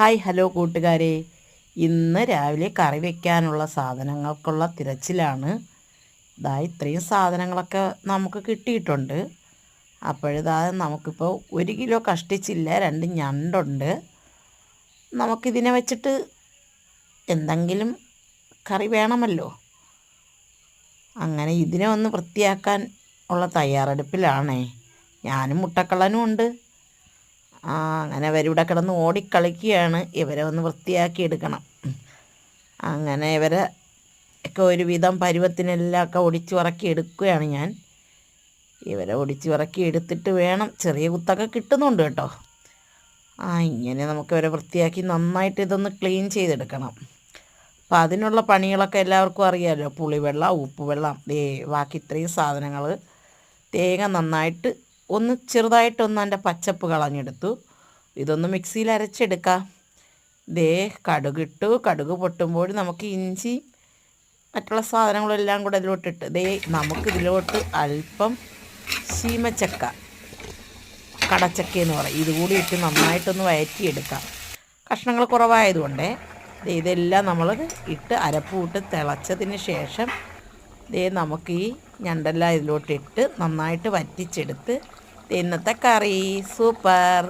Hi hello കൂട്ടുകാരെ. ഇന്ന് രാവിലെ കറി വയ്ക്കാനുള്ള സാധനങ്ങൾക്കുള്ള തിരച്ചിലാണ്. ഇതാ ഇത്രയും സാധനങ്ങളൊക്കെ നമുക്ക് കിട്ടിയിട്ടുണ്ട്. അപ്പോഴിതാ നമുക്കിപ്പോൾ ഒരു കിലോ കഷ്ടിച്ചില്ല രണ്ട് ഞണ്ടുണ്ട്. നമുക്കിതിനെ വെച്ചിട്ട് എന്തെങ്കിലും കറി വേണമല്ലോ. അങ്ങനെ ഇതിനെ ഒന്ന് വൃത്തിയാക്കാൻ ഉള്ള തയ്യാറെടുപ്പിലാണേ. ഞാനും മുട്ടക്കള്ളനും ഉണ്ട് ആ അങ്ങനെ അവരിവിടെ കിടന്ന് ഓടിക്കളിക്കുകയാണ്. ഇവരെ ഒന്ന് വൃത്തിയാക്കി എടുക്കണം. അങ്ങനെ ഇവരെ ഒക്കെ ഒരുവിധം പരുവത്തിനെല്ലാം ഒക്കെ ഒടിച്ചു എടുക്കുകയാണ് ഞാൻ. ഇവരെ ഒടിച്ചു ഇറക്കി എടുത്തിട്ട് വേണം ചെറിയ കുത്തൊക്കെ കിട്ടുന്നുണ്ട് കേട്ടോ. ആ ഇങ്ങനെ നമുക്ക് ഇവരെ വൃത്തിയാക്കി നന്നായിട്ട് ഇതൊന്ന് ക്ലീൻ ചെയ്തെടുക്കണം. അപ്പം അതിനുള്ള പണികളൊക്കെ എല്ലാവർക്കും അറിയാമല്ലോ പുളിവെള്ളം ഉപ്പുവെള്ളം ദേ ബാക്കി ഇത്രയും സാധനങ്ങൾ തേങ്ങ നന്നായിട്ട് ഒന്ന് ചെറുതായിട്ടൊന്ന് അതിന്റെ പച്ചപ്പ് കളഞ്ഞെടുത്തു. ഇതൊന്ന് മിക്സിയിൽ അരച്ചെടുക്കാം. ദേ കടുകിട്ടു. കടുക് പൊട്ടുമ്പോൾ നമുക്ക് ഇഞ്ചി മറ്റുള്ള സാധനങ്ങളെല്ലാം കൂടെ ഇതിലോട്ടിട്ട്. ദേ നമുക്ക് ഇതിലോട്ട് അല്പം ശീമച്ചക്ക കടച്ചക്ക എന്ന് പറയും ഇതുകൂടി ഇട്ട് നന്നായിട്ടൊന്ന് വയറ്റിയെടുക്കാം. കഷ്ണങ്ങൾ കുറവായതുകൊണ്ട് ഇതെല്ലാം നമ്മൾ ഇട്ട് അരപ്പ് ഇട്ട് തിളച്ചതിന് ശേഷം ദേ നമുക്ക് ഈ ഞണ്ടെല്ലാം ഇതിലോട്ടിട്ട് നന്നായിട്ട് വറ്റിച്ചെടുത്ത് ഇന്നത്തെ കറി സൂപ്പർ.